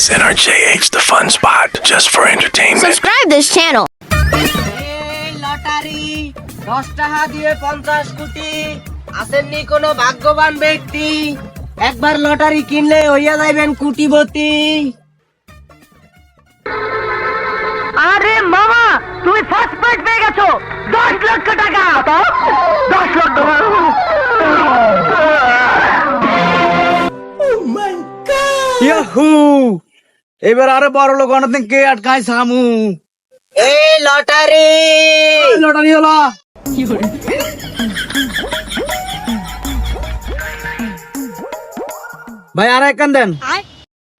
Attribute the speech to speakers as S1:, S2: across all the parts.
S1: SNRJH, the fun spot, just for entertainment.
S2: Subscribe this channel.
S3: এই lottery দশ টাকা দিয়ে পঞ্চাশ কোটি। আসেননি কোনো ভাগ্যবান ব্যক্তি। একবার লটারি কিনলে হইয়া যাইবেন কোটিপতি আরে মামা তুমি ফার্স্ট প্রাইজ পেয়ে গেছো। দশ লক্ষ টাকা। দশ লক্ষ
S4: ইয়াহু এবার আরে বড় লোক অনেকদিন কে আটকায় সামু?
S3: এই লটারি।
S4: লটারি হলো। ভাই আর একখান দেন।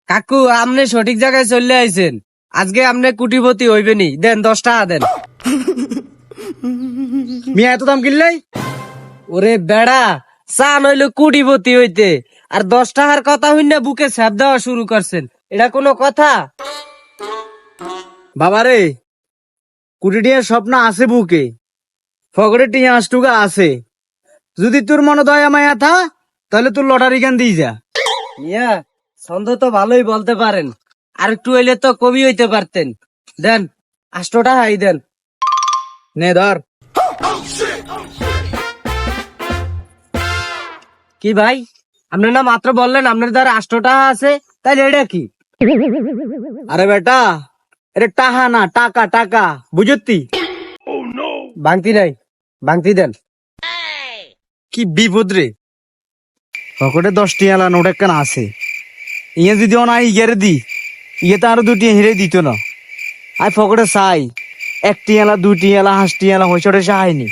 S3: কাকু আপনি সঠিক জায়গায় চলে আইছেন। আজকে আপনি কুটিপতি হইবেনি। দেন দশ টাকা দেন।
S4: মিয়া এত দাম কিনলাই?
S3: ওরে বেড়া চা নইলে কুটিপতি হইতে। আর দশ টাকার কথা হইনা বুকে ছাপ দেওয়া শুরু করছেন। এটা কোনো কথা?
S4: বাবা রে কোটি টিয়ার স্বপ্ন আছে বুকে। ফগরে টিয়া আষ্টুকা আছে। যদি তোর মনে দয়া মায়া থা তাহলে তোর লটারি গান দিয়ে যা।
S3: ইয়া ছন্দ তো ভালোই বলতে পারেন। আর একটু এলে তো কবি হইতে পারতেন। দেন আষ্টটা হাই দেন।
S4: নে ধর।
S3: কি ভাই? আপনার না মাত্র বললেন আপনার দ্বারা আষ্ট টাকা আছে তাইলে এটা কি?
S4: আরে বেটা এটা টাহা না টাকা টাকা। বুঝতি?
S3: বাংতি নাই বাংতি দেন।
S4: কি বিপদ রে। পকেটে দশটি আলা নোট একখান আছে। ইয়ে যদি না ইয়েরে দি। ইয়ে তো আরও দুটি হিরে দিত না। আই পকেটে চাই। একটি এলা দুটি এলা হাঁসটি এলা হইসটে সাহায়নি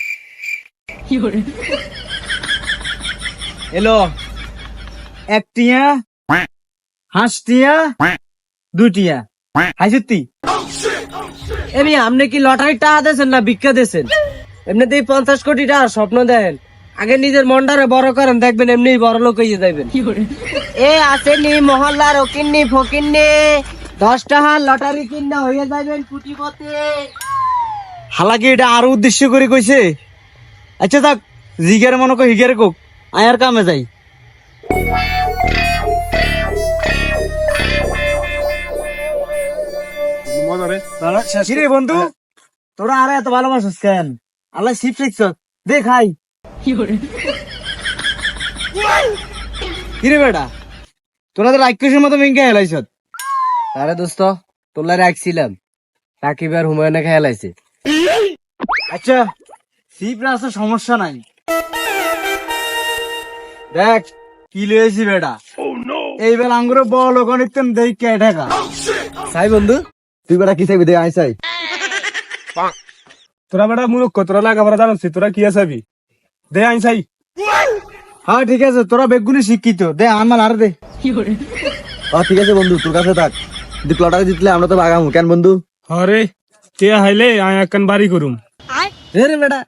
S4: এলো। একটিয়া হাঁসটিয়া দুটিয়া
S3: এমনি আপনি কি লটারি টাকা দিয়েছেন না ভিক্ষা দিয়েছেন? এমনিতেই পঞ্চাশ কোটি টাকা স্বপ্ন দেন আগে নিজের মনটারে বড় করেন দেখবেন এমনি বড় লোক হয়ে যাইবেন। এ আসেনি মহল্লার ওকিন্নি ফকিন্নি দশ টাকা লটারি কিনা হয়ে যাবেন কুটিপতি
S4: হালাকি এটা আরও উদ্দেশ্য করে কইছে। আচ্ছা থাক জিগারে মনে কর হিগারে কোক আয়ার কামে যাই। কিরে বন্ধু? তোরা আরে এত ভালোবাসিস কেন? আল্লাহ শিপ শিখছ। দেখ হাই কিরে? বেটা? তোরা তো রাক্ষসের মতো মিঙ্কা হেলাইছ।
S3: আরে দোস্ত তোলা রাখছিলাম। রাকিব আর হুমায়ুনে খেয়ালাইছে
S4: আচ্ছা শিপ রাস্তা সমস্যা নাই। দেখ কি লয়েছি বেটা? এইবার আঙ্গুরে বল ওখানে দেখ কে ঢাকা
S3: সাই বন্ধু।
S4: তুই বেটা কি চাইবি দে আই চাই।
S5: তোরা বেটা মূর্খ তোরা লাগাবার জানাচ্ছি তোরা কি আসাবি দে আই চাই।
S4: হ্যাঁ ঠিক আছে তোরা বেগুনি শিক্ষিত। দে আমার আর দে। ঠিক আছে বন্ধু তোর কাছে থাক। যদি লটারি জিতলে আমরা তো বাগামু কেন বন্ধু?
S5: হরে কে হাইলে আয় একখান বাড়ি করুম।
S3: রে বেটা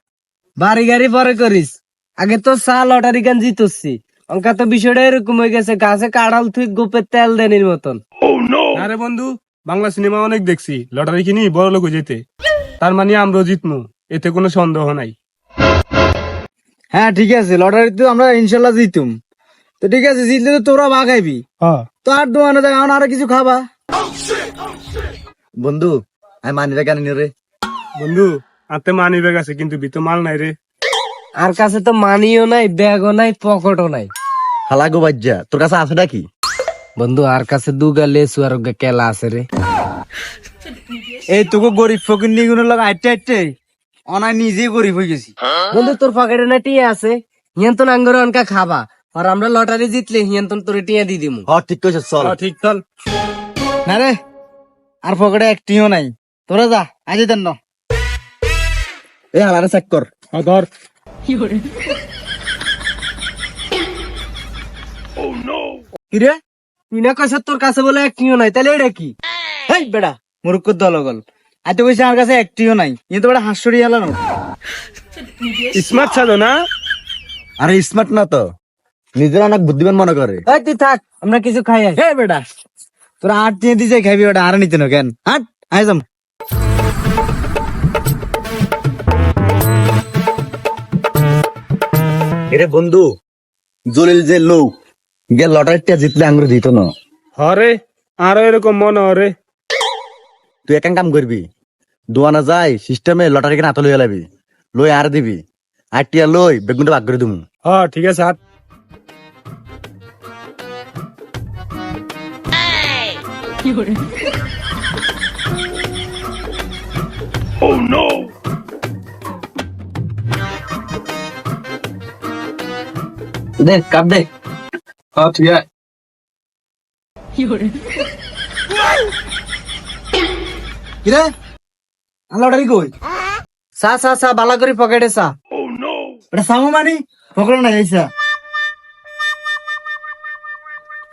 S3: বাড়ি গাড়ি পরে করিস। আগে তো চা লটারি গান জিতছি অঙ্কা তো বিষয়টা এরকম হয়ে গেছে গাছে কাড়াল তুই গোপের তেল দেনির মতন।
S5: আরে বন্ধু বাংলা সিনেমা অনেক দেখছি লটারি কিনি বড় লোক যেতে। তার মানে আমরাও জিতমু এতে কোনো সন্দেহ নাই।
S4: হ্যাঁ ঠিক আছে লটারি তো আমরা ইনশাল্লাহ জিতুম। তো ঠিক আছে জিতলে তো তোরা বাগাইবি
S5: হ্যাঁ।
S4: তো আর দোকানে দেখ আর কিছু খাবা। বন্ধু আমি মানি রে কেন রে।
S5: বন্ধু আতে মানি ব্যাগ আছে কিন্তু ভিতর মাল নাই রে।
S3: আর কাছে তো মানিও নাই ব্যাগও নাই পকেটও নাই।
S4: হালাগো বাজ্জা তোর কাছে আছে নাকি?
S3: বন্ধু আর কাছে দুগা লেসু আর কেলা আছে রে।
S4: এই তোকে গরিব ফকির নিগুনের লোক আইটে আইটে? অনায় নিজেই গরিব হয়ে গেছি।
S3: বন্ধু তোর পকেটে না টিয়া আছে? হিয়ান্তন আঙ্গুর অনকা খাবা। আর আমরা লটারি জিতলে হিয়ান্তন তোর টিয়া দি দিমু।
S4: হ ঠিক কইছিস চল।
S5: হ্যাঁ, ঠিক চল।
S4: না রে আর পকেটে একটিও নাই। তোরা যা আজ দেন না। এই হালারে চেক কর।
S5: হ্যাঁ, ধর।
S4: কি কিরে
S3: তুই না কইছ তোর কাছে বলে একটিও নাই তাহলে এটা কি?
S4: হেই বেড়া মুরুক্ষ দল গল আজ তো কইছে আমার কাছে একটিও নাই এ তো বেড়া হাস্যরি আলানো
S5: স্মার্ট ছাড়ো না?
S4: আরে স্মার্ট না তো নিজের অনেক বুদ্ধিমান মনে করে।
S3: এই তুই থাক আমরা কিছু খাই
S4: হে বেটা তোরা আট দিয়ে দিয়ে খাবি ওটা আর নিতে না কেন? হাট আয় যাম। এরে বন্ধু জলিল যে লোক গে লটারিটা জিতলে আঙ্গুর দিত না।
S5: হরে আরও এরকম মনে হরে।
S2: তুই এক কাম করবি দোয়ানা যাই সিস্টেমে লটারি কেন হাত লইয়া লাবি লই আর দিবি আর টিয়া লই বেগুনটা ভাগ করে দিমু।
S5: হ্যাঁ ঠিক আছে হাত।
S1: Oh no!
S3: দে কাপ দে
S5: হ্যাঁ ঠিক আছে
S4: কিরে লটারি কই?
S3: চা চা চা বালা করে পকেটে
S1: no!
S4: এটা সামু মানি? পকড়ে না যাইছা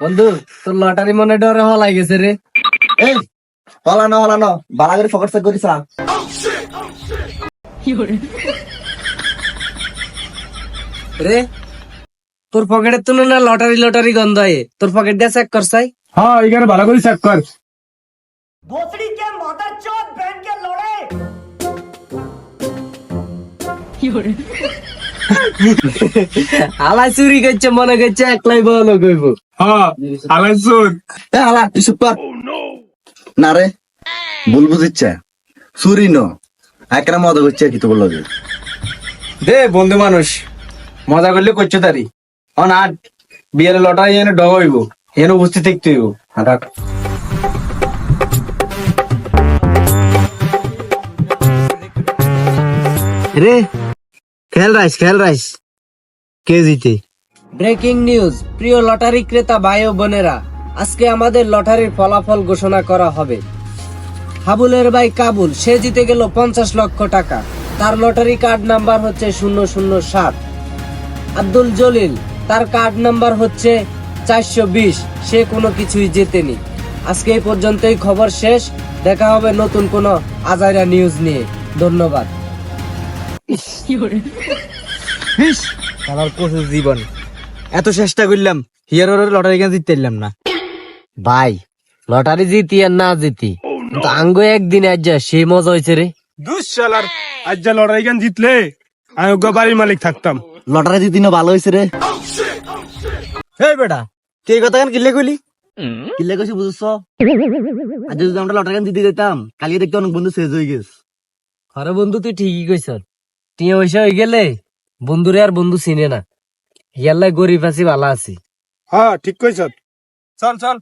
S3: বন্ধু তোর লটারি মনে ডরে হলাই গেছে রে।
S2: এই হলা না হলা না বালা করে ফকট চেক করিস
S3: রে তোর পকেটের না লটারি লটারি গন্ধ হয় তোর পকেট দিয়ে চেক করছাই
S5: হ্যাঁ এখানে ভালো করে চেক কর।
S3: আলাই চুরি করছে মনে করছে একলাই বলো কইব
S5: হ্যাঁ
S2: তুই চুপ কর।
S1: Oh
S2: না রে ভুল বুঝিচ্ছে। চুরি ন। একরা মজা করছে কি তো বলল
S4: দে বন্ধু মানুষ মজা করলে করছ তারি। অন আট বিয়ের লটারি এনে ডগ হইব এনে উপস্থিত থাকতে হইব। হাঁটা রে খেল রাইস খেল রাইস। কে জিতে
S3: ব্রেকিং নিউজ প্রিয় লটারি ক্রেতা ভাই ও বোনেরা আজকে আমাদের লটারির ফলাফল ঘোষণা করা হবে। হাবুলের ভাই কাবুল সে জিতে গেল পঞ্চাশ লক্ষ টাকা। তার লটারি কার্ড নাম্বার হচ্ছে শূন্য শূন্য সাত। আব্দুল জলিল তার কার্ড নাম্বার হচ্ছে চারশো বিশ। সে কোনো কিছুই জেতেনি। আজকে এই পর্যন্তই খবর শেষ। দেখা হবে নতুন কোনো আজাইরা নিউজ নিয়ে। ধন্যবাদ।
S4: আমার জীবন। এত চেষ্টা করলাম হিয়ার লটারি কেন জিততে না?
S3: ভাই লটারি জিতি আর না জিতি। কিন্তু আঙ্গ একদিন আজ যা সেই মজা হয়েছে রে।
S5: দুঃশালার আজ যা লড়াই গান জিতলে? আমি বাড়ির মালিক থাকতাম।
S2: লটারি দিদিন ভালো হয়েছে রে।
S4: এই বেটা তুই এই কথা কেন কিনলে কইলি?
S2: কিলে কইছি বুঝছ? আজ যদি আমরা লটারি গান দিতে যেতাম কালকে দেখতে অনেক বন্ধু শেষ হয়ে গেছে।
S3: আরে বন্ধু তুই ঠিকই কইছ টিয়া পয়সা হয়ে গেলে বন্ধুরে আর বন্ধু চিনে না। ইয়াল্লাই গরিব আছি ভালো আছি।
S5: হ্যাঁ ঠিক কইছ চল চল।